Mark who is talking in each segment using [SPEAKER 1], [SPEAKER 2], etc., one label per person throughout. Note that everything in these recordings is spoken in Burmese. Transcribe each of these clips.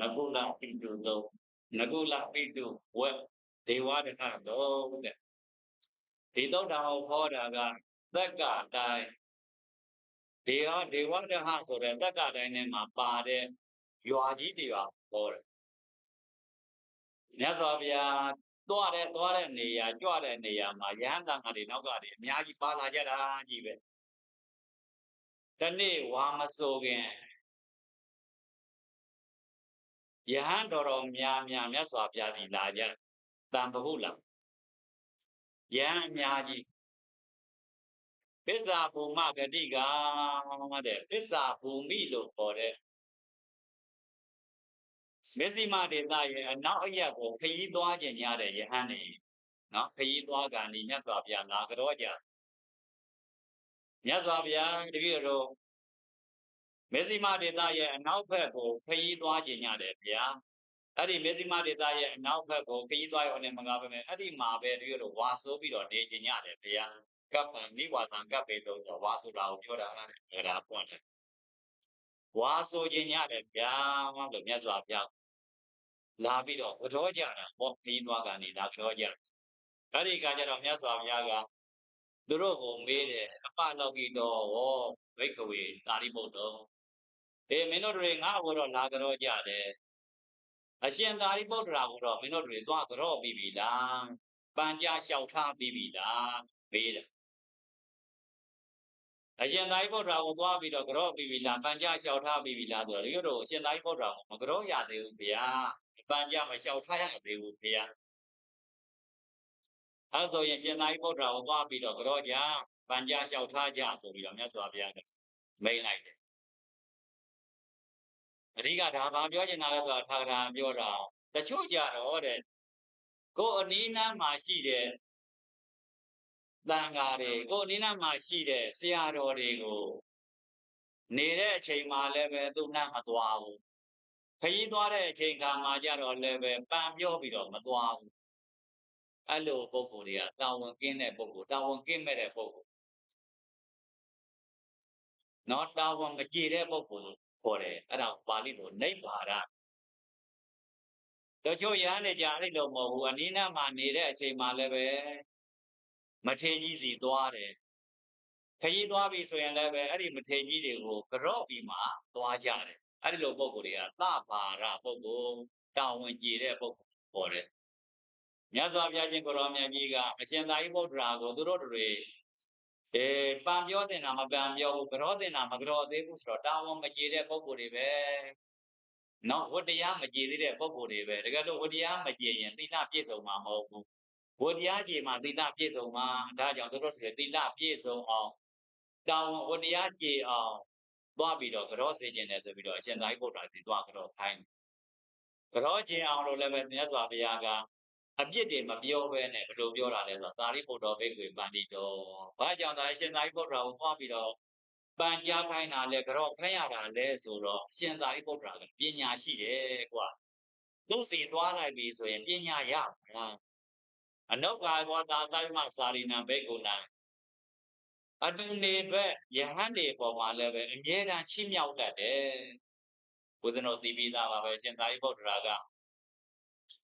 [SPEAKER 1] နကုလပိတုသောနကုလပိတုဝက်ဒေဝဒဟသောတဲ့ဒီသုတ်တံကိုဟောတာကသက္ကတိုင်းဒေဝဒေဝဒဟဆိုတဲ့သက္ကတိုင်းထဲမှာပါတဲ့ရွာကြီးတွေပါဟောတယ်မြတ်စွာဘုရားသွားတဲ့သွားတဲ့နေရာကြွတဲ့နေရာမှာယဟန်တန်ဃာတွေနောက်ကတွေအများကြီးပါလာကြတာကြီးပဲတနေ့ဝါမဆိုခင် ယဟန်တော်တော်များများမြတ်စွာဘုရားဒီလာကြတန်ဘဟုလာယဟန်အများကြီးပစ္စာဘူမဂတိကတဲ့ပစ္စာဘူမိလို့ခေါ်တဲ့မေဇိမဒေသရဲ့အနောက်အရက်ကိုခရီးသွားခြင်းရတဲ့ယဟန်နေနော်ခရီးသွားကဏီမြတ်စွာဘုရားလာကြတော့ကြမြတ်စွာဘုရားတပည့်တော် မေဇိမဒေသရဲ့အနောက်ဘက်ကိုခရီးသွားခြင်းရတယ်ဗျာအဲ့ဒီမေဇိမဒေသရဲ့အနောက်ဘက်ကိုခရီးသွားရုံနဲ့မကားပဲမဲ့အဲ့ဒီမှာပဲတပည့်တော်ဝါဆိုးပြီးတော့နေခြင်းရတယ်ဗျာကပ္ပံနိဝါသံကပ္ပေတော့ဝါဆိုတာကိုပြောတာအဲ့ဒါပွင့်တယ်ဝါဆိုခြင်းရတယ်ဗျာလို့မြတ်စွာဘုရားလာပြီးတော့ဝတော်ကြတာပေါ့ခီးသွားကနေလာပြောကြအဲ့ဒီကကြတော့မြတ်စွာဘုရားကသူတို့ကိုမေးတယ်အပလောက်ကြီးတော့ဝေါဘိက္ခဝေသာရိပုတ္တော အေးမင်းတို့တွေငါ့ကိုတော့လာကြောကြတယ်အရှင်သာရိပုတ္တရာကိုတော့မင်းတို့တွေသွားကြောပြီးပြီလားပန်ကြလျှောက်ထားပြီးပြီလားမေးတယ်အရှင်သာရိပုတ္တရာကိုသွားပြီးတော့ကြောပြီးပြီလားပန်ကြလျှောက်ထားပြီးပြီလားဆိုတော့ဒီတို့အရှင်သာရိပုတ္တရာကိုမကြောရသေးဘူးဗျာပန်ကြမလျှောက်ထားရသေးဘူးဗျာအဲဆိုရင်ရှင်သာရိပုတ္တရာကိုသွားပြီးတော့ကြောကြပန်ကြလျှောက်ထားကြဆိုပြီးတော့မြတ်စွာဘုရားကမိန်လိုက်တယ် အဓိကဒါဘာပြောချင်တာလဲဆိုတာထာဂရံပြောတာတချို့ကြတော့တဲ့ကိုယ်အနည်းနားမှာရှိတဲ့တန်ဃာတွေကိုယ်အနည်းနားမှာရှိတဲ့ဆရာတော်တွေကိုနေတဲ့အချိန်မှာလည်းပဲသူနှံ့မသွားဘူးခရီးသွားတဲ့အချိန်ခါမှာကြတော့လည်းပဲပန်ပြောပြီးတော့မသွားဘူးအဲ့လိုပုံကိုယ်တွေကတာဝန်ကင်းတဲ့ပုံကိုယ်တာဝန်ကင်းမဲ့တဲ့ပုံကိုယ်နော်တာဝန်မကြည်တဲ့ပုံကိုယ် ခေါ်တယ်အဲ့ဒါပါဠိလိုနိဗ္ဗာဒတချို့ရဟန်းတွေကြအဲ့လိုမဟုတ်ဘူးအနိနာမှာနေတဲ့အချိန်မှာလည်းပဲမထေကြီးစီသွားတယ်ခရီးသွားပြီဆိုရင်လည်းပဲအဲ့ဒီမထေကြီးတွေကိုကြော့ပြီးမှသွားကြတယ်အဲ့ဒီလိုပုံကိုယ်တွေကသဘာရပုံကိုတာဝန်ကြည်တဲ့ပုံကိုခေါ်တယ်မြတ်စွာဘုရားရှင်ကိုရောမြတ်ကြီးကအရှင်သာရိပုတ္တရာကိုသူတို့တွေ အဲပံပြောတင်တာမပံပြောဘူးကြောတင်တာမကြောသေးဘူးဆိုတော့တာဝန်မကြည်တဲ့ပုံကိုယ်တွေပဲနော်ဝတ္တရားမကြည်သေးတဲ့ပုံကိုယ်တွေပဲတကယ်လို့ဝတ္တရားမကြည်ရင်သီလပြည့်စုံမှာမဟုတ်ဘူးဝတ္တရားကြည်မှာသီလပြည့်စုံမှာဒါကြောင့်သူတို့တွေသီလပြည့်စုံအောင်တာဝန်ဝတ္တရားကြည်အောင်သွားပြီးတော့ကြောစေခြင်းတယ်ဆိုပြီးတော့အရှင်သာရိပုတ္တရာဒီသွားကြောခိုင်းကြောကျင်အောင်လို့လည်းပဲမြတ်စွာဘုရားက အပြစ်တွေမပြောဘဲနဲ့ဘယ်လိုပြောတာလဲဆိုတော့သာရိပုတ္တရာဘိက္ခွေပန္တိတော်ဘာကြောင့်သာအရှင်သာရိပုတ္တရာကိုသွားပြီးတော့ပန်ကြားခိုင်းတာလဲကြောခိုင်းရတာလဲဆိုတော့အရှင်သာရိပုတ္တရာကပညာရှိတယ်ကွာသူ့စီသွားလိုက်ပြီဆိုရင်ပညာရမှာအနုကာဘောသာသဗ္ဗမစာရိဏဘိက္ခုနာအတုနေဘက်ယဟန်တွေပေါ်မှာလည်းပဲအမြဲတမ်းချိမြောက်တတ်တယ်ဘုဇနောသိပြီးသားပါပဲရှင်သာရိပုတ္တရာက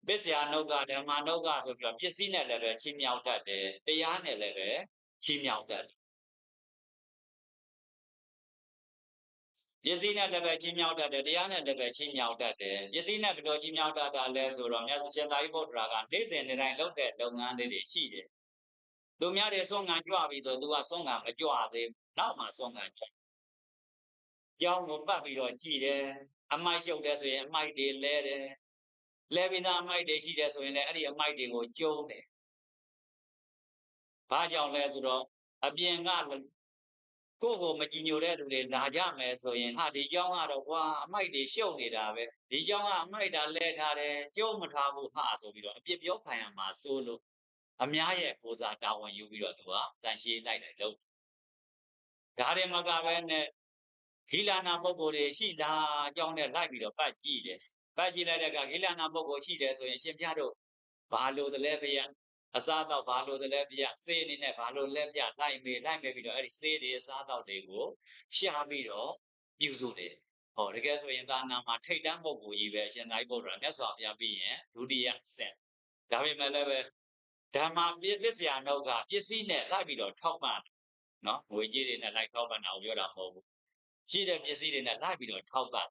[SPEAKER 1] ပစ္စယနုကဓမ္မနုကဆိုပြီးတော့ပစ္စည်းနဲ့လည်းပဲချိမြောက်တတ်တယ်တရားနဲ့လည်းပဲချိမြောက်တတ်တယ်ပစ္စည်းနဲ့လည်းပဲချင်းမြောက်တတ်တယ်တရားနဲ့လည်းပဲချင်းမြောက်တတ်တယ်ပစ္စည်းနဲ့ဘယ်လိုချင်းမြောက်တတ်တာလဲဆိုတော့မြတ်စွာဘုရားဗုဒ္ဓရာကနေ့စဉ်နေ့တိုင်းလုပ်တဲ့လုပ်ငန်းလေးတွေရှိတယ်သူများတွေဆုံးငံကြွပြီဆိုသူကဆုံးငံမကြွသေးနောက်မှဆုံးငံကြွကြောင်းကိုပတ်ပြီးတော့ကြည်တယ်အမိုက်ရှုပ်တယ်ဆိုရင်အမိုက်တွေလဲတယ် လဲပြီးသားအမိုက်တွေရှိတယ်ဆိုရင်လည်းအဲ့ဒီအမိုက်တွေကိုကျုံးတယ်ဘာကြောင့်လဲဆိုတော့အပြင်ကကိုယ့်ကိုမကြည်ညိုတဲ့သူတွေလာကြမယ်ဆိုရင်ဟာဒီเจ้าကတော့ကွာအမိုက်တွေရှုပ်နေတာပဲဒီเจ้าကအမိုက်တာလဲထားတယ်ကျုံးမထားဘူးဟာဆိုပြီးတော့အပြစ်ပြောခံရမှာစိုးလို့အများရဲ့ကိုစားတာဝန်ယူပြီးတော့သူကတန်ရှင်းလိုက်တယ်လို့ဒါတွေမကပဲနဲ့ဂိလာနာပုဂ္ဂိုလ်တွေရှိလားအကြောင်းနဲ့လိုက်ပြီးတော့ပတ်ကြည့်တယ် ပတ်ကြည့်လိုက်တဲ့ကဂိလာနာပုဂ္ဂိုလ်ရှိတယ်ဆိုရင်ရှင်ပြတို့ဘာလို့တလဲဗျာအစားတော့ဘာလို့တလဲဗျာစေးအနေနဲ့ဘာလို့လဲဗျာလိုက်မေးလိုက်မေးပြီးတော့အဲ့ဒီစေးတွေအစားတော့တွေကိုရှာပြီးတော့ပြုစုတယ်ဟောတကယ်ဆိုရင်သာနာမှာထိတ်တန်းပုဂ္ဂိုလ်ကြီးပဲအရှင်သာရိပုတ္တရာမြတ်စွာဘုရားပြီးရင်ဒုတိယဆက်ဒါပေမဲ့လည်းပဲဓမ္မပစ္စယနှုတ်ကပစ္စည်းနဲ့လိုက်ပြီးတော့ထောက်ပံ့နော်ငွေကြီးတွေနဲ့လိုက်ထောက်ပံ့တာကိုပြောတာမဟုတ်ဘူးရှိတဲ့ပစ္စည်းတွေနဲ့လိုက်ပြီးတော့ထောက်ပံ့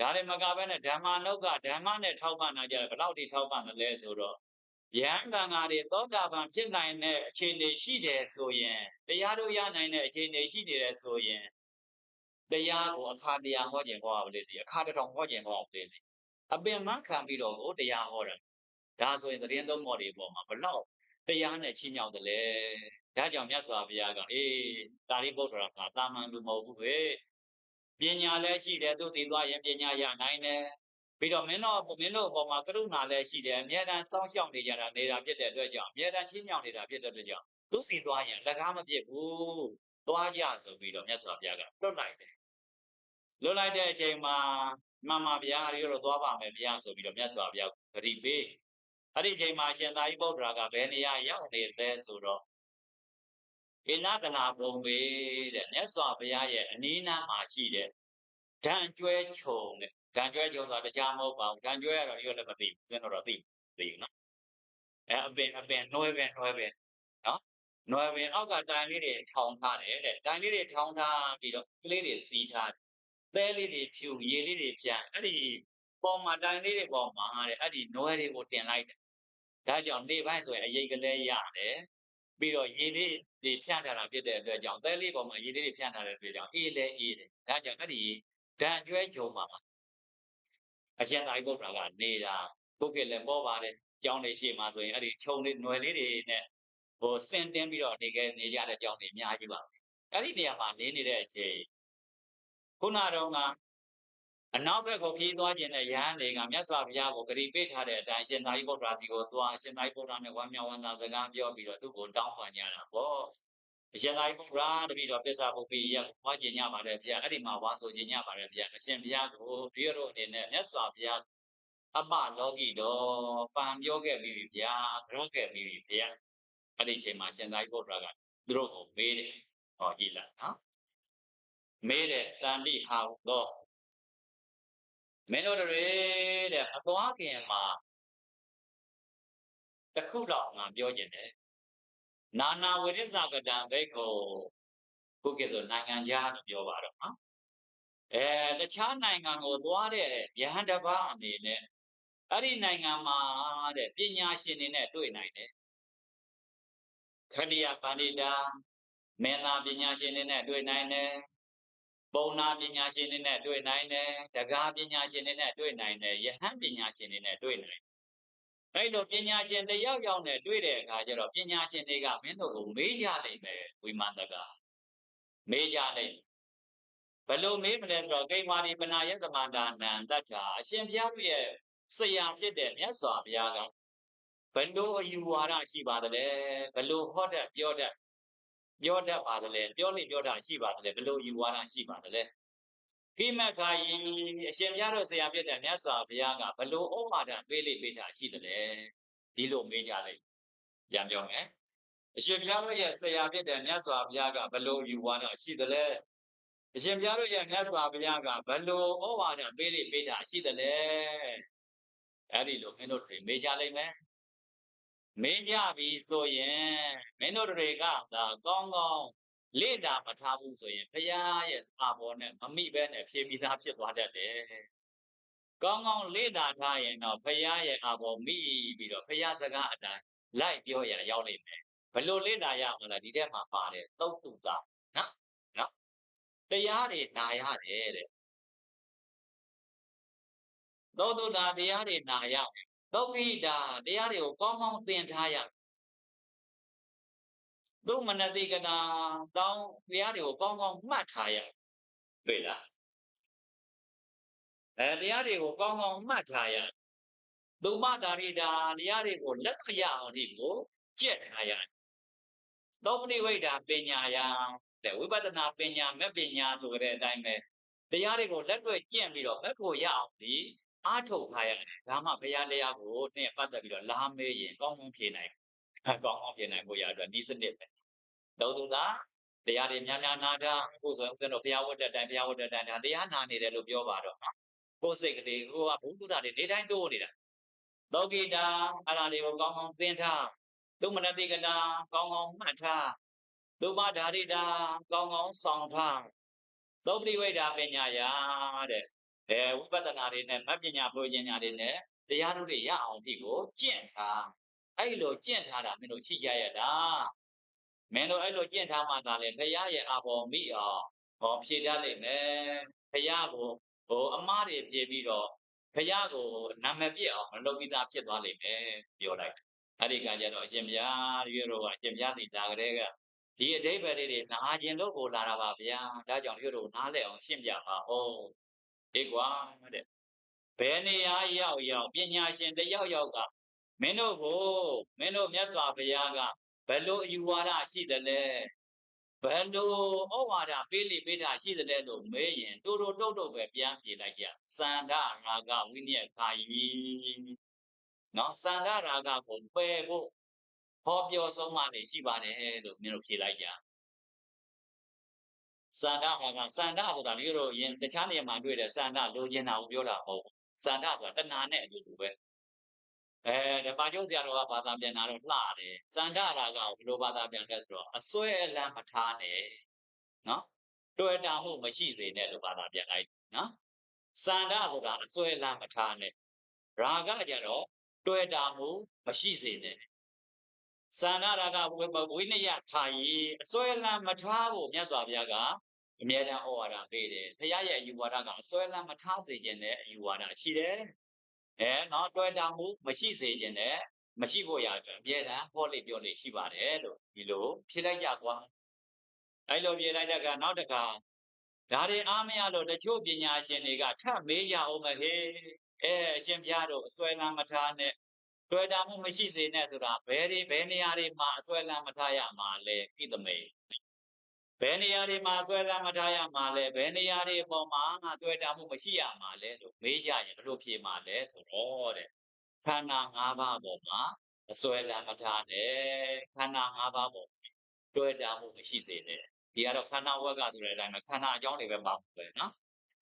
[SPEAKER 1] ဒါလည်းမကဘဲနဲ့ဓမ္မနှုတ်ကဓမ္မနဲ့ထောက်ပံ့တာကြတယ်ဘယ်လောက်ထိထောက်ပံ့တယ်လဲဆိုတော့ယဟန်တန်ဃာတွေသောတာပန်ဖြစ်နိုင်တဲ့အခြေအနေရှိတယ်ဆိုရင်တရားတို့ရနိုင်တဲ့အခြေအနေရှိနေတယ်ဆိုရင်တရားကိုအခါတရားဟောခြင်းဟောရပါလေစီအခါတစ်ထောင်ဟောခြင်းဟောရပါလေစီအပင်မခံပြီးတော့ဟိုတရားဟောတာဒါဆိုရင်သတင်းသုံးမော်တွေပေါ်မှာဘလောက်တရားနဲ့ချင်းမြောက်တယ်လေဒါကြောင့်မြတ်စွာဘုရားကအေးတာရိပုတ္တရာကတာမန်လူမဟုတ်ဘူးပဲ ပညာလည်းရှိတယ်သူစီသွားရင်ပညာရနိုင်တယ်ပြီးတော့မင်းတို့မင်းတို့ပေါ်မှာကရုဏာလည်းရှိတယ်အမြဲတမ်းစောင့်ရှောက်နေကြတာနေတာဖြစ်တဲ့အတွက်ကြောင့်အမြဲတမ်းချင်းမြောက်နေတာဖြစ်တဲ့အတွက်ကြောင့်သူစီသွားရင်လက်ကားမပြစ်ဘူးသွားကြဆိုပြီးတော့မြတ်စွာဘုရားကလွတ်လိုက်တယ်လွတ်လိုက်တဲ့အချိန်မှာမှန်ပါဗျာဒီလိုသွားပါမယ်ဗျာဆိုပြီးတော့မြတ်စွာဘုရားဂရိပေးအဲ့ဒီအချိန်မှာရှင်သာရိပုတ္တရာကဘယ်နေရာရောက်နေလဲဆိုတော့ ဣနဒနာဘုံပဲတဲ့မြတ်စွာဘုရားရဲ့အနီးနားမှာရှိတဲ့ဓာန်ကျွဲခြုံတဲ့ဓာန်ကျွဲခြုံဆိုတာတရားမဟုတ်ပါဘူးဓာန်ကျွဲကတော့ဒီလိုလည်းမသိဘူးစင်တော်တော့သိသိနော်အဲအပင်အပင်နှွဲပင်နှွဲပင်နော်နှွဲပင်အောက်ကတိုင်လေးတွေထောင်ထားတယ်တဲ့တိုင်လေးတွေထောင်ထားပြီးတော့ကလေးတွေစီးထားသဲလေးတွေဖြူရေလေးတွေပြန်အဲ့ဒီပေါ်မှာတိုင်လေးတွေပေါ်မှာတဲ့အဲ့ဒီနွဲတွေကိုတင်လိုက်တယ်ဒါကြောင့်နေပိုင်းဆိုရင်အရေးကလေးရတယ်ပြီးတော့ရေလေး တွေဖြန့်ထားတာဖြစ်တဲ့အတွက်ကြောင့်သဲလေးပေါ်မှာရေလေးတွေဖြန့်ထားတဲ့အတွက်ကြောင့်အေးလဲအေးတယ်ဒါကြောင့်အဲ့ဒီဓာန်ကျွဲဂျုံမှာအရှင်သာရိပုတ္တရာကနေတာပုဂ္ဂိုလ်လည်းပေါ်ပါတယ်ကျောင်းလေးရှိမှဆိုရင်အဲ့ဒီခြုံလေးຫນွယ်လေးတွေနဲ့ဟိုဆင်တင်းပြီးတော့နေခဲ့နေကြတဲ့ကျောင်းတွေအများကြီးပါအဲ့ဒီနေရာမှာနေနေတဲ့အချိန်ခုနတော့က အနောက်ဘက်ကိုပြေးသွားခြင်းနဲ့ရဟန်းတွေကမြတ်စွာဘုရားကိုဂရိပေးထားတဲ့အတိုင်းရှင်သာရိပုတ္တရာဒီကိုသွားရှင်သာရိပုတ္တရာနဲ့ဝမ်းမြောက်ဝမ်းသာစကားပြောပြီးတော့သူ့ကိုတောင်းပန်ကြတာပေါ့အရှင်သာရိပုတ္တရာတပည့်တော်ပစ္စာပုပ္ပိယဝါကျင်ကြပါတယ်ဗျာအဲ့ဒီမှာဝါဆိုကျင်ကြပါတယ်ဗျာအရှင်ဘုရားကိုဒီရတို့အနေနဲ့မြတ်စွာဘုရားအပလောကီတော်ပံပြောခဲ့ပြီဗျာကြောခဲ့ပြီဗျာအဲ့ဒီအချိန်မှာရှင်သာရိပုတ္တရာကသူတို့ကိုမေးတယ်ဟောကြည့်လိုက်နော်မေးတယ်တန်တိဟာတော့ မင်းတို့တွေတဲ့အသွားခင်မှာတခုတော့ငါပြောကျင်တယ်နာနာဝိရိသကတံဘိက္ခုခုကဲဆိုနိုင်ငံခြားလို့ပြောပါတော့နော်အဲတခြားနိုင်ငံကိုသွားတဲ့ယဟန်တပါအနေနဲ့အဲ့ဒီနိုင်ငံမှာတဲ့ပညာရှင်တွေနဲ့တွေ့နိုင်တယ်ခဏိယပန္နိတာမင်းသားပညာရှင်တွေနဲ့တွေ့နိုင်တယ် ပုံနာပညာရှင်တွေနဲ့တွေ့နိုင်တယ်တကားပညာရှင်တွေနဲ့တွေ့နိုင်တယ်ယဟန်ပညာရှင်တွေနဲ့တွေ့နိုင်အဲ့လိုပညာရှင်တယောက်ယောက်နဲ့တွေ့တဲ့အခါကျတော့ပညာရှင်တွေကမင်းတို့ကိုမေးကြလိမ့်မယ်ဝိမာန်တကမေးကြလိမ့်ဘလို့မေးမလဲဆိုတော့ဂိမာရီပနာယသမန္တာနံတတ္ထာအရှင်ဘုရားရဲ့ဆရာဖြစ်တဲ့မြတ်စွာဘုရားကဘလို့အယူဝါဒရှိပါသလဲဘလို့ဟောတတ်ပြောတတ် ပြောတတ်ပါသလဲပြောလိပြောတာရှိပါသလဲဘလို့ယူဝါဒရှိပါသလဲကိမခာယီအရှင်ဘုရားတို့ဆရာဖြစ်တဲ့မြတ်စွာဘုရားကဘလို့ဩဝါဒပေးလိပေးတာရှိသလဲဒီလိုမေးကြလိုက်ပြန်ပြောမယ်အရှင်ဘုရားတို့ရဲ့ဆရာဖြစ်တဲ့မြတ်စွာဘုရားကဘလို့ယူဝါဒရှိသလဲအရှင်ဘုရားတို့ရဲ့မြတ်စွာဘုရားကဘလို့ဩဝါဒပေးလိပေးတာရှိသလဲအဲ့ဒီလိုမင်းတို့တွေမေးကြလိုက်မယ် မင်းကြပြီဆိုရင်မင်းတို့တွေကဒါကောင်းကောင်းလေ့တာမထားဘူးဆိုရင်ဘုရားရဲ့အာဘောနဲ့မမိဘဲနဲ့ဖြေပြီးသားဖြစ်သွားတတ်တယ်။ကောင်းကောင်းလေ့တာထားရင်တော့ဘုရားရဲ့အာဘောမိပြီးတော့ဘုရားစကားအတိုင်းလိုက်ပြောရရောက်လိမ့်မယ်။ဘလို့လေ့တာရမလားဒီထဲမှာပါတယ်သုတ်တုတာနော်နော်တရားတွေနာရတယ်တဲ့။သုတ်တုတာတရားတွေနာရတယ် သုခိတာတရားတွေကိုကောင်းကောင်းသင်ထားရသုမနတိကနာတောင်းတရားတွေကိုကောင်းကောင်းမှတ်ထားရတွေ့လားအဲတရားတွေကိုကောင်းကောင်းမှတ်ထားရသုမတာရိတာတရားတွေကိုလက်ခရအောင်ဒီကိုကြက်ထားရသောမနိဝိဒါပညာယတဲ့ဝိပဿနာပညာမဲ့ပညာဆိုတဲ့အတိုင်းပဲတရားတွေကိုလက်တွေ့ကျင့်ပြီးတော့မဲ့ဖို့ရအောင်ဒီ အားထုတ်ထားရတယ်ဒါမှဘုရားတရားကိုနဲ့ပတ်သက်ပြီးတော့လာမေးရင်ကောင်းကောင်းဖြေနိုင်ကောင်းကောင်းဖြေနိုင်ဖို့ရအတွက်ဤစနစ်ပဲသုံးသူသာတရားတွေများများနာတာအခုဆိုရင်ဦးဇင်းတို့ဘုရားဝတ်တဲ့တိုင်ဘုရားဝတ်တဲ့တိုင်ဒါတရားနာနေတယ်လို့ပြောပါတော့ကိုယ်စိတ်ကလေးကိုကဘုသူဒ္ဓတွေနေတိုင်းတိုးနေတာသောကိတာအဲ့ဒါတွေကိုကောင်းကောင်းသင်ထားသူမနတိကတာကောင်းကောင်းမှတ်ထားသုမဓာရိတာကောင်းကောင်းဆောင်ထားသုပ္ပိဝိဒါပညာယာတဲ့ အဲဝိပဿနာတွေနဲ့မပညာပညာညာတွေနဲ့တရားတို့တွေရအောင်ဒီကိုကျင့်ထားအဲ့လိုကျင့်ထားတာမင်းတို့ရှိကြရတာမင်းတို့အဲ့လိုကျင့်ထားမှသာလေဘုရားရဲ့အာဘော်မိအောင်ဟောဖြေတတ်လိမ့်မယ်ဘုရားကိုဟိုအမားတွေဖြေပြီးတော့ဘုရားကိုနာမည်ပြည့်အောင်မလုပ်ပြီးသားဖြစ်သွားလိမ့်မယ်ပြောလိုက်အဲ့ဒီကကြတော့အရှင်ဘုရားရွေးတော့အရှင်ဘုရားသိတာကလေးကဒီအတိပ္ပယ်လေးတွေနာကျင်လို့ကိုလာတာပါဗျာဒါကြောင့်ရွေးတော့နားလဲအောင်ရှင်းပြပါဦး အေးကွာတဲ့ဘယ်နေရာရောက်ရောက်ပညာရှင်တယောက်ယောက်ကမင်းတို့ကိုမင်းတို့မြတ်စွာဘုရားကဘယ်လိုအယူဝါဒရှိသလဲဘယ်လိုဩဝါဒပေးလိပေးတာရှိသလဲလို့မေးရင်တူတူတုတ်တုတ်ပဲပြန်ပြေလိုက်ကြစန္ဒရာဂဝိနည်းခာယီနော်စန္ဒရာဂကိုပယ်ဖို့ဟောပြောဆုံးမှနေရှိပါတယ်လို့မင်းတို့ဖြေလိုက်ကြ စန္ဒရာဂစန္ဒဆိုတာမျိုးတို့ယင်တခြားနေရာမှာတွေ့တဲ့စန္ဒလိုချင်တာကိုပြောတာမဟုတ်ဘူးစန္ဒဆိုတာတဏှာနဲ့အတူတူပဲအဲဓမ္မကျုပ်ဆရာတော်ကဘာသာပြန်တာတော့လှတယ်စန္ဒရာကဘယ်လိုဘာသာပြန်လဲဆိုတော့အစွဲအလန့်မထားနဲ့နော်တွေ့တာမှုမရှိစေနဲ့လို့ဘာသာပြန်လိုက်နော်စန္ဒဆိုတာအစွဲအလန့်မထားနဲ့ရာဂကြတော့တွေ့တာမှုမရှိစေနဲ့ စန္ဒရာကဝိနယခာယီအစွဲအလန့်မထားဖို့မြတ်စွာဘုရားကအမြဲတမ်းဩဝါဒပေးတယ်ဘုရားရဲ့အယူဝါဒကအစွဲအလန့်မထားစေခြင်းတဲ့အယူဝါဒရှိတယ်အဲနော်တွေ့တာမှုမရှိစေခြင်းနဲ့မရှိဖို့ရအတွက်အမြဲတမ်းဟောလေပြောလေရှိပါတယ်လို့ဒီလိုဖြေလိုက်ကြကွာအဲလိုဖြေလိုက်တဲ့ကနောက်တခါဒါတွေအားမရလို့တချို့ပညာရှင်တွေကထပ်မေးရအောင်မဟေအဲအရှင်ဘုရားတို့အစွဲလမ်းမထားနဲ့ တွေ့တာမှုမရှိစေနဲ့ဆိုတာဘယ်တွေဘယ်နေရာတွေမှာအစွဲလမ်းမထားရမှာလဲဣသမေဘယ်နေရာတွေမှာဆွဲလမ်းမထားရမှာလဲဘယ်နေရာတွေအပေါ်မှာတွေ့တာမှုမရှိရမှာလဲလို့မေးကြရင်ဘယ်လိုဖြေမှာလဲဆိုတော့တဲ့ခန္ဓာ၅ပါးပေါ်မှာအစွဲလမ်းမထားနဲ့ခန္ဓာ၅ပါးပေါ်တွေ့တာမှုမရှိစေနဲ့ဒီကတော့ခန္ဓာဝက်ကဆိုတဲ့အတိုင်းပဲခန္ဓာအကြောင်းတွေပဲပါပဲနော်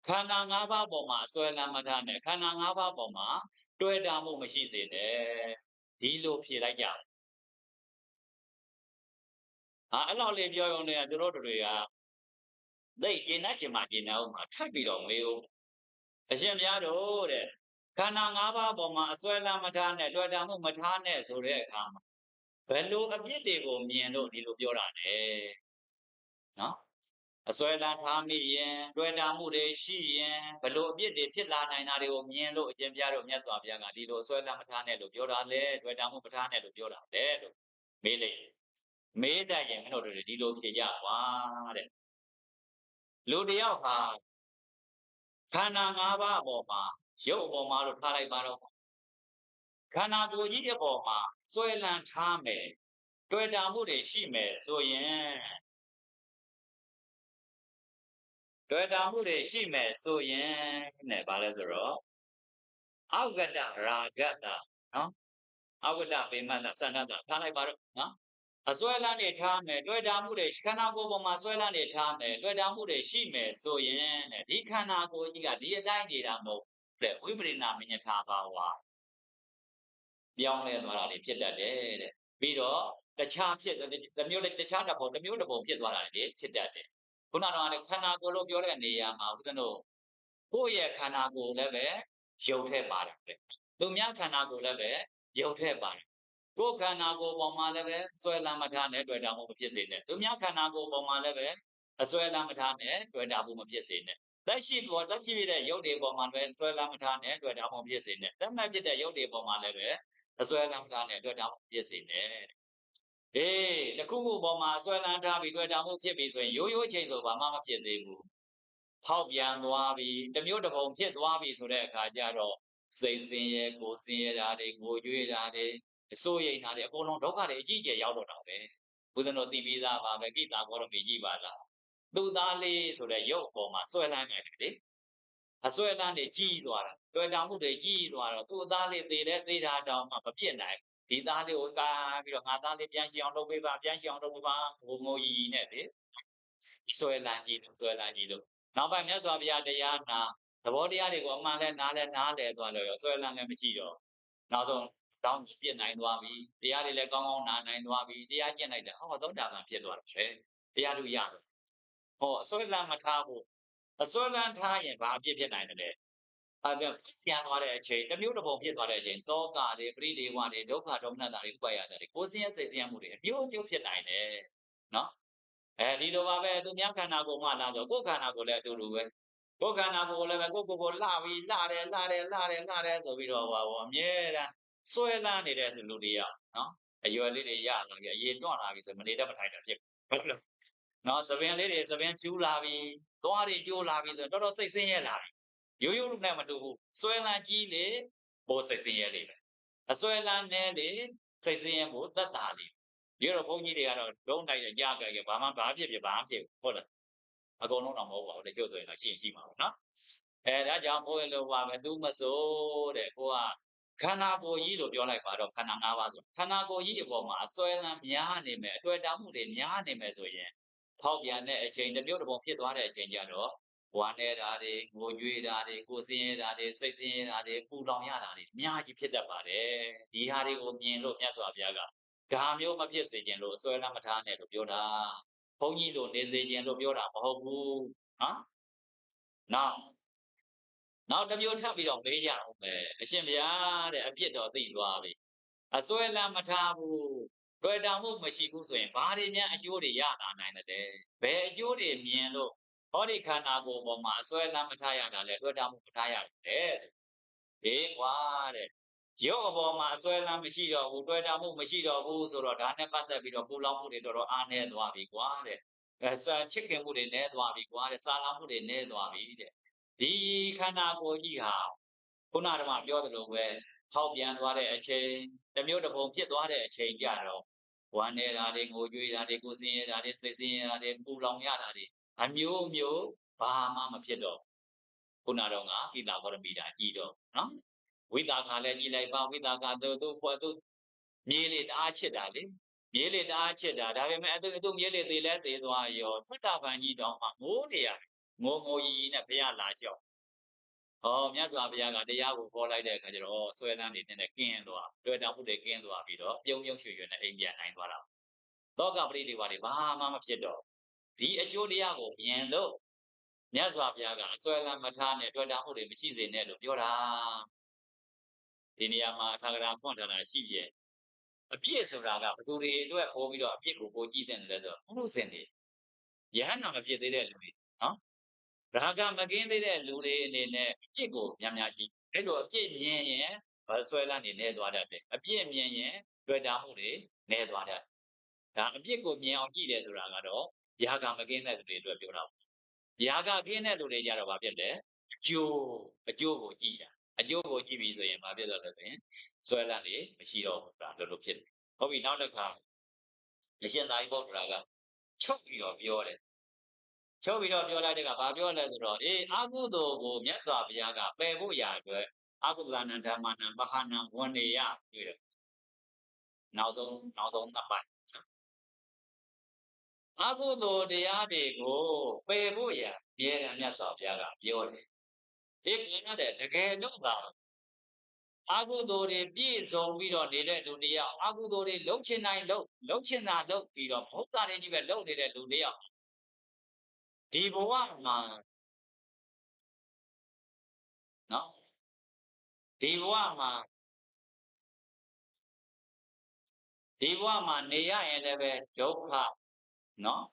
[SPEAKER 1] ခန္ဓာ၅ပါးပေါ်မှာအစွဲလမ်းမထားနဲ့ခန္ဓာ၅ပါးပေါ်မှာ တွေ့တာမှုမရှိစေနဲ့ဒီလိုဖြေလိုက်ကြဟာအဲ့လောက်လေးပြောရုံနဲ့သူတို့တွေကသိကျင်တတ်ချင်မှကျင်တတ်အောင်မှာထပ်ပြီးတော့မေးဦးအရှင်များတို့တဲ့ခန္ဓာ၅ပါးပေါ်မှာအစွဲလမ်းမထားနဲ့တွေ့တာမှုမထားနဲ့ဆိုတဲ့အခါမှာဘယ်လိုအပြစ်တွေကိုမြင်လို့ဒီလိုပြောတာလဲနော် အစွဲလမ်းထားမိရင်တွေ့တာမှုတွေရှိရင်ဘယ်လိုအပြစ်တွေဖြစ်လာနိုင်တာတွေကိုမြင်လို့အကျင့်ပြတို့မြတ်စွာဘုရားကဒီလိုအစွဲလမ်းမထားနဲ့လို့ပြောတာလေတွေ့တာမှုမထားနဲ့လို့ပြောတာလေလို့မေးလိုက်မေးတတ်ရင်မင်းတို့တွေဒီလိုဖြေကြပါတဲ့လူတယောက်ဟာခန္ဓာ၅ပါးအပေါ်မှာရုပ်အပေါ်မှာလို့ထားလိုက်ပါတော့ခန္ဓာကိုယ်ကြီးအပေါ်မှာစွဲလန်းထားမယ်တွေ့တာမှုတွေရှိမယ်ဆိုရင် တွေ့တာမှုတွေရှိမယ်ဆိုရင်နဲ့ဗာလဲဆိုတော့အောက်ကတရာဂတနော်အောက်ကတပေမတသန္တတထားလိုက်ပါတော့နော်အစွဲလန်းနေထားမယ်တွေ့တာမှုတွေခန္ဓာကိုယ်ပေါ်မှာစွဲလန်းနေထားမယ်တွေ့တာမှုတွေရှိမယ်ဆိုရင်တဲ့ဒီခန္ဓာကိုယ်ကြီးကဒီအတိုင်းနေတာမဟုတ်တဲ့ဝိပရိနာမညထာဘာဝပြောင်းလဲသွားတာတွေဖြစ်တတ်တယ်တဲ့ပြီးတော့တခြားဖြစ်တမျိုးတခြားတစ်ပုံတမျိုးတစ်ပုံဖြစ်သွားတာတွေဖြစ်တတ်တယ် ခုနကတော့ခန္ဓာကိုယ်လို့ပြောတဲ့နေရာမှာဦးဇင်းတို့ကိုယ့်ရဲ့ခန္ဓာကိုယ်လည်းပဲရုပ်ထဲပါတယ်တဲ့သူများခန္ဓာကိုယ်လည်းပဲရုပ်ထဲပါတယ်ကိုယ်ခန္ဓာကိုယ်ပေါ်မှာလည်းပဲဆွဲလမ်းမထားနဲ့တွေ့တာမှုမဖြစ်စေနဲ့သူများခန္ဓာကိုယ်ပေါ်မှာလည်းပဲအဆွဲလမ်းမထားနဲ့တွေ့တာမှုမဖြစ်စေနဲ့သက်ရှိပေါ်သက်ရှိဖြစ်တဲ့ရုပ်တွေပေါ်မှာလည်းဆွဲလမ်းမထားနဲ့တွေ့တာမှုဖြစ်စေနဲ့တတ်မှတ်ဖြစ်တဲ့ရုပ်တွေပေါ်မှာလည်းပဲအဆွဲလမ်းမထားနဲ့တွေ့တာမှုဖြစ်စေနဲ့ အေးတခုခုပေါ်မှာဆွဲလန်းထားပြီးတွေ့တာမှုဖြစ်ပြီဆိုရင်ရိုးရိုးချိန်ဆိုဘာမှမဖြစ်သေးဘူးဖောက်ပြန်သွားပြီတမျိုးတစ်ပုံဖြစ်သွားပြီဆိုတဲ့အခါကျတော့စိတ်ဆင်းရဲကိုယ်ဆင်းရဲတာတွေကိုကြွေးတာတွေအစိုးရိမ်တာတွေအကုန်လုံးဒုက္ခတွေအကြီးအကျယ်ရောက်တော့တာပဲဘုဇင်တော်သိပြီးသားပါပဲကိတာဘောရမေကြီးပါလားသူသားလေးဆိုတဲ့ရုပ်အပေါ်မှာဆွဲလန်းနေတယ်လေအဆွဲလန်းတွေကြီးသွားတာတွေ့တာမှုတွေကြီးသွားတော့သူ့သားလေးသေးတဲ့သေးတာတောင်မှမပြစ်နိုင် ဒီသားလေးကိုကာပြီးတော့ငါသားလေးပြန်ရှင်းအောင်လုပ်ပေးပါပြန်ရှင်းအောင်လုပ်ပေးပါငိုငိုရီရီနဲ့လေဆွဲလန်းကြီးလို့ဆွဲလန်းကြီးလို့နောက်ပိုင်းမြတ်စွာဘုရားတရားနာသဘောတရားတွေကိုအမှန်လဲနားလဲနားလဲသွားလို့ရောဆွဲလန်းလည်းမရှိတော့နောက်ဆုံးတောင်းပြစ်နိုင်သွားပြီတရားတွေလည်းကောင်းကောင်းနာနိုင်သွားပြီတရားကျင့်လိုက်တယ်ဟောသောတာပန်ဖြစ်သွားတယ်တရားလူရတယ်ဟောအစွဲလန်းမထားဘူးအစွဲလန်းထားရင်ဘာအပြစ်ဖြစ်နိုင်တယ်လဲ အဲပြန်ပြန်သွားတဲ့အချိန်တစ်မျိုးတစ်ပုံဖြစ်သွားတဲ့အချိန်သောကတွေပရိဒေဝတွေဒုက္ခဒေါမနတာတွေဥပါယတာတွေကိုယ်စင်းရဲ့စိတ်ပြန်မှုတွေအမျိုးမျိုးဖြစ်နိုင်တယ်နော်အဲဒီလိုပါပဲသူများခန္ဓာကိုယ်မှလာဆိုကိုယ်ခန္ဓာကိုယ်လည်းအတူတူပဲကိုယ်ခန္ဓာကိုယ်လည်းပဲကိုယ်ကိုယ်ကိုလှပြီးလှတယ်လှတယ်လှတယ်လှတယ်ဆိုပြီးတော့ဟောအမြဲတမ်းဆွဲလန်းနေတဲ့လူတွေရနော်အရွယ်လေးတွေရလာပြီအရေးတွန့်လာပြီဆိုမနေတတ်မထိုင်တတ်ဖြစ်ဟုတ်လားနော်သပင်လေးတွေသပင်ကျူးလာပြီသွားတွေကျိုးလာပြီဆိုတော့တော်တော်စိတ်ဆင်းရဲလာပြီ ရိုးရိုးလူနဲ့မတူဘူးဆွဲလန်းကြီးလေပိုစိတ်ဆင်းရဲလေးပဲအဆွဲလန်းနေလေစိတ်ဆင်းရဲဖို့တတ်တာလေးဒီတော့ဘုန်းကြီးတွေကတော့ဒုံးတိုက်ကြကြကြဘာမှဘာဖြစ်ဖြစ်ဘာဖြစ်ဟုတ်လားအကုန်လုံးတော့မဟုတ်ပါဘူးတချို့ဆိုရင်တော့ရှင်းရှိမှာပေါ့နော်အဲဒါကြောင့်ဘုန်းကြီးလိုပါပဲသူမစိုးတဲ့ကိုကခန္ဓာကိုယ်ကြီးလို့ပြောလိုက်ပါတော့ခန္ဓာ၅ပါးဆိုခန္ဓာကိုယ်ကြီးအပေါ်မှာအစွဲလန်းများနေမယ်အတွေ့အတာမှုတွေများနေမယ်ဆိုရင်ဖောက်ပြန်တဲ့အချိန်တစ်မျိုးတစ်ပုံဖြစ်သွားတဲ့အချိန်ကျတော့ ဝမ်းနေတာတွေငိုကြွေးတာတွေကိုယ်စင်းရတာတွေစိတ်စင်းရတာတွေပူလောင်ရတာတွေအများကြီးဖြစ်တတ်ပါတယ်ဒီဟာတွေကိုမြင်လို့မြတ်စွာဘုရားကဒါမျိုးမဖြစ်စေခြင်းလို့အစွဲလန်းမထားနဲ့လို့ပြောတာဘုန်းကြီးလို့နေစေခြင်းလို့ပြောတာမဟုတ်ဘူးနော်နောက်နောက်တစ်မျိုးထပ်ပြီးတော့မေးကြအောင်ပဲအရှင်ဘုရားတဲ့အပြစ်တော်သိသွားပြီအစွဲလန်းမထားဘူးတွေ့တာမှုမရှိဘူးဆိုရင်ဘာတွေများအကျိုးတွေရလာနိုင်တယ်ဘယ်အကျိုးတွေမြင်လို့ ဟောဒီခန္ဓာကိုယ်ပေါ်မှာအစွဲလန်းမထားရတာလဲတွေ့တာမှုမထားရတယ်ဘေးကွာတဲ့ရုပ်အပေါ်မှာအစွဲလန်းမရှိတော့ဘူးတွေ့တာမှုမရှိတော့ဘူးဆိုတော့ဒါနဲ့ပတ်သက်ပြီးတော့ပူလောင်မှုတွေတော်တော်အားနည်းသွားပြီကွာတဲ့အဲဆွမ်းချစ်ခင်မှုတွေနည်းသွားပြီကွာတဲ့စာလာမှုတွေနည်းသွားပြီတဲ့ဒီခန္ဓာကိုယ်ကြီးဟာခုနကမှပြောသလိုပဲဟောက်ပြန်သွားတဲ့အချိန်တစ်မျိုးတစ်ပုံဖြစ်သွားတဲ့အချိန်ကြတော့ဝမ်းနေတာတွေငိုကြွေးတာတွေကိုယ်စင်းရတာတွေစိတ်စင်းရတာတွေပူလောင်ရတာတွေ အမျိုးမျိုးဘာမှမဖြစ်တော့ခုနတော့ကဣတာဟောရမိတာကြီးတော့နော်ဝိတာခါလည်းကြီးလိုက်ပါဝိတာခါသူသူဖွယ်သူမြေးလေတအားချစ်တာလေမြေးလေတအားချစ်တာဒါပေမဲ့အတူအတူမြေးလေသေးလဲသေးသွားရောထွတ်တာပန်ကြီးတောင်မှငိုးနေရငိုငိုရီရီနဲ့ဘုရားလာလျှောက်ဟောမြတ်စွာဘုရားကတရားကိုခေါ်လိုက်တဲ့အခါကျတော့ဆွဲလန်းနေတဲ့ကင်းသွားတွေ့တာမှုတွေကင်းသွားပြီးတော့ပြုံးပြုံးရွှေရွှေနဲ့အိမ်ပြန်နိုင်သွားတာသောကပရိဒီဝါတွေဘာမှမဖြစ်တော့ ဒီအကျိုးတရားကိုမြင်လို့မြတ်စွာဘုရားကအစွဲလန်းမထားနဲ့တွေ့တာမှုတွေမရှိစေနဲ့လို့ပြောတာဒီနေရာမှာအထာဂရာဖွင့်ထားတာရှိရဲ့အပြစ်ဆိုတာကဘသူတွေအတွက်ဟောပြီးတော့အပြစ်ကိုကိုကြည့်တဲ့လဲဆိုပုရုဇဉ်တွေယဟန္တာမဖြစ်သေးတဲ့လူတွေနော်ရာဂမကင်းသေးတဲ့လူတွေအနေနဲ့အပြစ်ကိုများများကြည့်အဲ့လိုအပြစ်မြင်ရင်ဗဆွဲလန်းနေနေသွားတတ်တယ်အပြစ်မြင်ရင်တွေ့တာမှုတွေနေသွားတတ်ဒါအပြစ်ကိုမြင်အောင်ကြည့်တယ်ဆိုတာကတော့ ရာဂမကင်းတဲ့လူတွေအတွက်ပြောတာရာဂကင်းတဲ့လူတွေကြတော့ဘာဖြစ်လဲအကျိုးအကျိုးကိုကြည့်တာအကျိုးကိုကြည့်ပြီဆိုရင်ဘာဖြစ်တော့လဲဆိုရင်ဆွဲလန်းနေမရှိတော့ဘူးဒါလိုလိုဖြစ်တယ်ဟုတ်ပြီနောက်တစ်ခါရရှင်သာရိပုတ္တရာကချုပ်ပြီးတော့ပြောတယ်ချုပ်ပြီးတော့ပြောလိုက်တဲ့ကဘာပြောလဲဆိုတော့အေးအာဟုသောကိုမြတ်စွာဘုရားကပယ်ဖို့ရာအတွက်အာဟုဇာနံဓမ္မနံပခဏံဝန်နေရတွေ့တယ်နောက်ဆုံးနောက်ဆုံးနှစ်ပိုင်း အာဟုသောတရားတွေကိုပယ်ဖို့ရာမြဲတယ်မြတ်စွာဘုရားကပြောတယ်ဒီကနေ့တဲ့တကယ်လို့ပါအာဟုသိုလ်တွေပြည့်စုံပြီးတော့နေတဲ့လူတယောက်အာဟုသိုလ်တွေလှုပ်ချင်တိုင်းလှုပ်လှုပ်ချင်တာလှုပ်ပြီးတော့ဘုရားတွေကြီးပဲလှုပ်နေတဲ့လူတယောက်ဒီဘဝမှာနော်ဒီဘဝမှာဒီဘဝမှာနေရရင်လည်းပဲဒုက္ခ နော်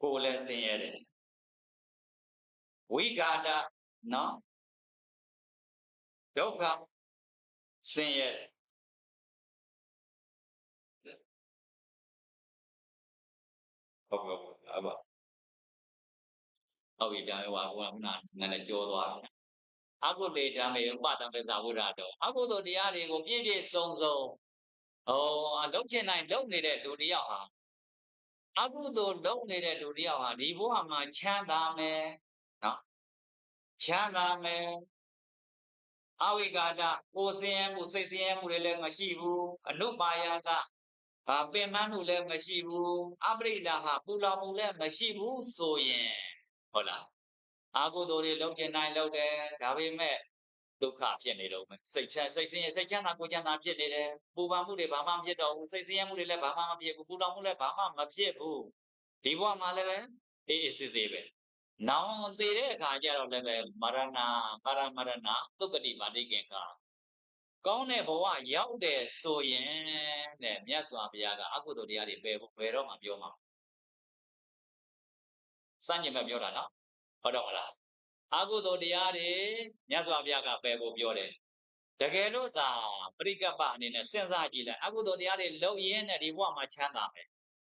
[SPEAKER 1] ကိုယ်လည်းသိရတယ်ဝိကာဒနော်ဒုက္ခဆင်းရဲဟုတ်ကဲ့ဟုတ်ပါဟုတ်ပြီဒါဟိုကဟိုကခုနနည်းနည်းကြောသွားပြီအကုလေဓမ္မေဥပတံပဇာဝုဒ္ဓတော်အကုသိုလ်တရားတွေကိုပြည့်ပြည့်စုံစုံဟောအလုံးချင်နိုင်လုံနေတဲ့လူတယောက်ဟာ အကုသိုလ်လုံနေတဲ့လူတယောက်ဟာဒီဘဝမှာချမ်းသာမယ်နော်ချမ်းသာမယ်အဝိကာဒကိုယ်စင်းရဲမှုစိတ်စင်းရဲမှုတွေလည်းမရှိဘူးအနုပါယကအာပင်မမှုလည်းမရှိဘူးအပရိဒါဟပူလောင်မှုလည်းမရှိဘူးဆိုရင်ဟုတ်လားအာဟုသိုလ်တွေလုံးကျင်တိုင်းလုံးတယ်ဒါပေမဲ့ ဒုက္ခဖြစ်နေတော့မယ်စိတ်ချစိတ်ဆင်းရဲစိတ်ချမ်းသာကိုယ်ချမ်းသာဖြစ်နေတယ်ပူပန်မှုတွေဘာမှမဖြစ်တော့ဘူးစိတ်ဆင်းရဲမှုတွေလည်းဘာမှမဖြစ်ဘူးပူလောင်မှုလည်းဘာမှမဖြစ်ဘူးဒီဘဝမှာလည်းပဲအေးအေးဆေးဆေးပဲနောင်သေတဲ့အခါကျတော့လည်းပဲမရဏပါရမရဏသုပတိပါဠိကင်္ကာကောင်းတဲ့ဘဝရောက်တယ်ဆိုရင်တဲ့မြတ်စွာဘုရားကအကုသိုလ်တရားတွေပယ်ဖို့ဘယ်တော့မှပြောမှာစัญญမဲ့ပြောတာနော်ဟုတ်တော့မလား အကုသိုလ်တရားတွေမြတ်စွာဘုရားကပယ်ဖို့ပြောတယ်တကယ်လို့သာပရိကပ္ပအနေနဲ့စဉ်းစားကြည့်လိုက်အကုသိုလ်တရားတွေလုံရင်းနဲ့ဒီဘဝမှာချမ်းသာမယ်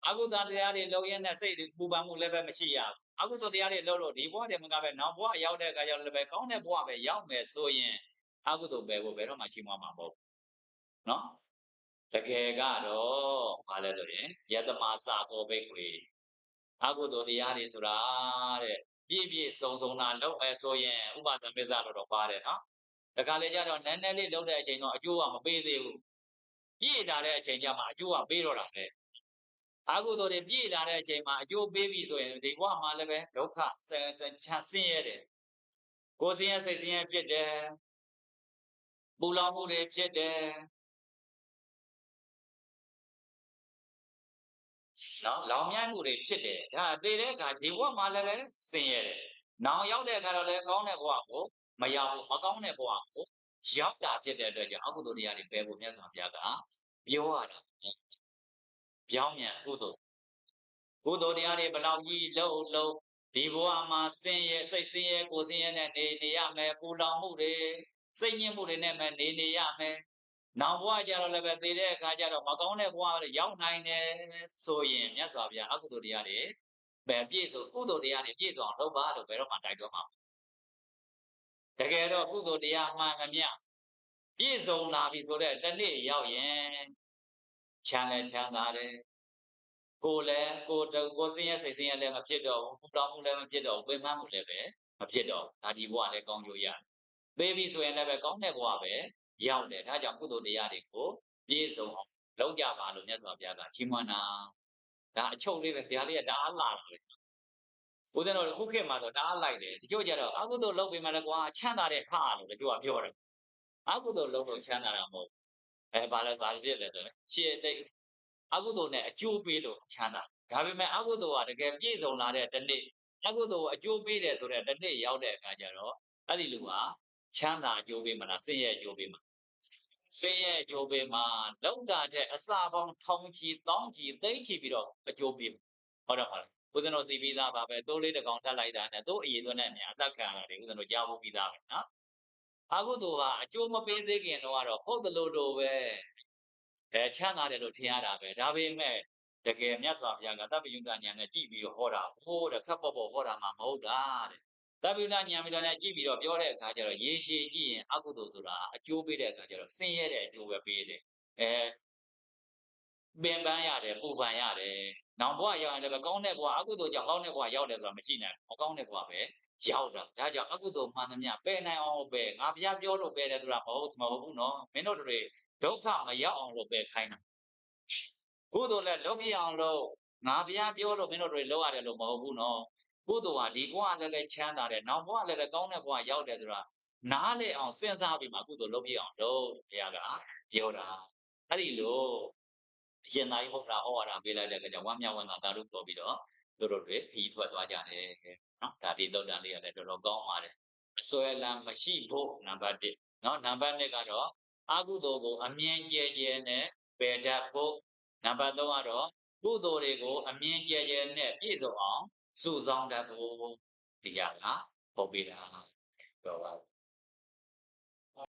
[SPEAKER 1] အကုသိုလ်တရားတွေလုံရင်းနဲ့စိတ်ပူပန်မှုလည်းပဲမရှိရဘူးအကုသိုလ်တရားတွေလုံလို့ဒီဘဝတည်းမကပဲနောက်ဘဝရောက်တဲ့အခါကျတော့လည်းပဲကောင်းတဲ့ဘဝပဲရောက်မယ်ဆိုရင်အကုသိုလ်ပဲဖို့ဘယ်တော့မှရှိမှာမဟုတ်ဘူးနော်တကယ်ကတော့ဘာလဲဆိုရင်ယတမစာကောဘိတ်ကွေအကုသိုလ်တရားတွေဆိုတာတဲ့ ပြည့်ပြည့်စုံစုံတာလုပ်မယ်ဆိုရင်ဥပဒံပိစလို့တော့ပါတယ်နော်တခါလေကျတော့နည်းနည်းလေးလုပ်တဲ့အချိန်တော့အကျိုးကမပေးသေးဘူးပြည့်လာတဲ့အချိန်ကျမှအကျိုးကပေးတော့တာပဲအာဟုသောတွေပြည့်လာတဲ့အချိန်မှာအကျိုးပေးပြီဆိုရင်ဒီဘဝမှာလည်းပဲဒုက္ခဆင်းဆင်းချဆင်းရဲတယ်ကိုယ်ဆင်းရဲစိတ်ဆင်းရဲဖြစ်တယ်ပူလောင်မှုတွေဖြစ်တယ် နော်လောင်မြိုက်မှုတွေဖြစ်တယ်ဒါသေတဲ့အခါဒီဘဝမှာလည်းပဲဆင်းရဲတယ်နောင်ရောက်တဲ့အခါတော့လည်းကောင်းတဲ့ဘဝကိုမရောက်ဘူးမကောင်းတဲ့ဘဝကိုရောက်တာဖြစ်တဲ့အတွက်ကြောင့်အကုသိုလ်တရားတွေပယ်ဖို့မြတ်စွာဘုရားကပြောရတာပြောင်းမြန်ကုသိုလ်ကုသိုလ်တရားတွေဘလောက်ကြီးလှုပ်လှုပ်ဒီဘဝမှာဆင်းရဲစိတ်ဆင်းရဲကိုယ်ဆင်းရဲနဲ့နေနေရမယ်ပူလောင်မှုတွေစိတ်ညစ်မှုတွေနဲ့မှနေနေရမယ် နောက်ဘဝကျတော့လည်းပဲသေတဲ့အခါကျတော့မကောင်းတဲ့ဘဝရောက်နိုင်တယ်ဆိုရင်မြတ်စွာဘုရားအကုသိုလ်တရားတွေပဲပြည့်စုံကုသိုလ်တရားတွေပြည့်စုံအောင်လုပ်ပါလို့ဘယ်တော့မှတိုက်တွန်းမှာတကယ်တော့ကုသိုလ်တရားမှန်သမျှပြည့်စုံလာပြီဆိုတဲ့တနေ့ရောက်ရင်ချမ်းလည်းချမ်းသာတယ်ကိုယ်လည်းကိုယ်ကိုယ်စင်းရဲစိတ်စင်းရဲလည်းမဖြစ်တော့ဘူးပူတောင်းမှုလည်းမဖြစ်တော့ဘူးပြင်းမှမှုလည်းပဲမဖြစ်တော့ဒါဒီဘဝလည်းကောင်းကြရတယ်ပေးပြီဆိုရင်လည်းပဲကောင်းတဲ့ဘဝပဲ ရောက်တယ်ဒါကြောင့်ကုသိုလ်တရားတွေကိုပြည့်စုံအောင်လုပ်ကြပါလို့မြတ်စွာဘုရားကချီးမွမ်းတာဒါအချုပ်လေးပဲဘုရားလေးကဒါအလားပဲဦးဇင်းတို့ခုခေတ်မှာတော့ဒါအလိုက်တယ်တချို့ကျတော့အကုသိုလ်လုပ်ပေးမှလည်းကွာချမ်းသာတဲ့ခါလို့တချို့ကပြောတယ်အကုသိုလ်လုပ်လို့ချမ်းသာတာမဟုတ်အဲဘာလဲဘာဖြစ်လဲဆိုရင်ရှေ့တိတ်အကုသိုလ်နဲ့အကျိုးပေးလို့ချမ်းသာဒါပေမဲ့အကုသိုလ်ကတကယ်ပြည့်စုံလာတဲ့တနေ့အကုသိုလ်ကိုအကျိုးပေးတယ်ဆိုတဲ့တနေ့ရောက်တဲ့အခါကျတော့အဲ့ဒီလူကချမ်းသာအကျိုးပေးမလားဆင်းရဲအကျိုးပေးမလား ဆင်းရဲအကျိုးပေးမှာလောက်တာတဲ့အစာပေါင်းထောင်ချီတောင်းချီသိမ့်ချီပြီးတော့အကျိုးပေးဟုတ်တော့ပါလားဦးဇင်းတို့သိပြီးသားပါပဲတိုးလေးတကောင်ထပ်လိုက်တာနဲ့တို့အရေးသွင်းတဲ့အမြအသက်ခံရတယ်ဦးဇင်းတို့ကြားဖို့ပြီးသားပဲနော်အာဟုသူကအကျိုးမပေးသေးခင်တော့ကတော့ဟုတ်တယ်လို့တော့ပဲအဲချမ်းသာတယ်လို့ထင်ရတာပဲဒါပေမဲ့တကယ်မြတ်စွာဘုရားကတပ်ပယုဒ္ဓဉာဏ်နဲ့ကြည့်ပြီးတော့ဟောတာဟိုးတဲ့ခက်ပေါ့ပေါ့ဟောတာမှမဟုတ်တာတဲ့ တပ်ပယုဒ္ဓဉာဏ်မိတော်နဲ့ကြည့်ပြီးတော့ပြောတဲ့အခါကျတော့ရေရှည်ကြည့်ရင်အကုသိုလ်ဆိုတာအကျိုးပေးတဲ့အခါကျတော့ဆင်းရဲတဲ့အကျိုးပဲပေးတယ်အဲပင်ပန်းရတယ်ပူပန်ရတယ်နောင်ဘဝရောက်ရင်လည်းကောင်းတဲ့ဘဝအကုသိုလ်ကြောင့်ကောင်းတဲ့ဘဝရောက်တယ်ဆိုတာမရှိနိုင်ဘူးမကောင်းတဲ့ဘဝပဲရောက်တာဒါကြောင့်အကုသိုလ်မှန်သမျှပယ်နိုင်အောင်ပဲငါဘုရားပြောလို့ပယ်တယ်ဆိုတာမဟုတ်မဟုတ်ဘူးနော်မင်းတို့တွေဒုက္ခမရောက်အောင်လို့ပယ်ခိုင်းတာကုသိုလ်လည်းလုပ်ပြအောင်လို့ငါဘုရားပြောလို့မင်းတို့တွေလုပ်ရတယ်လို့မဟုတ်ဘူးနော် ကုသိုလ်ဟာဒီဘဝလည်းပဲချမ်းသာတယ်နောက်ဘဝလည်းပဲကောင်းတဲ့ဘဝရောက်တယ်ဆိုတာနားလေအောင်စဉ်းစားပြီးမှကုသိုလ်လုပ်ပြအောင်လို့ဘုရားကပြောတာအဲ့ဒီလိုအရှင်သာရိပုတ္တရာဟောရတာပေးလိုက်တဲ့အခါကျဝမ်းမြောက်ဝမ်းသာသာဓုပေါ်ပြီးတော့တို့တို့တွေခီးထွက်သွားကြတယ်နော်ဒါဒီသုတ်တန်လေးကလည်းတော်တော်ကောင်းပါတယ်အစွဲလမ်းမရှိဖို့နံပါတ်1နော်နံပါတ်2ကတော့အကုသိုလ်ကိုအမြင်ကျဲကျဲနဲ့ပယ်တတ်ဖို့နံပါတ်3ကတော့ကုသိုလ်တွေကိုအမြင်ကျဲကျဲနဲ့ပြည့်စုံအောင် စုဆောင်တတ်ဖို့ဒီရကပေါ်ပေးတာပြောပါ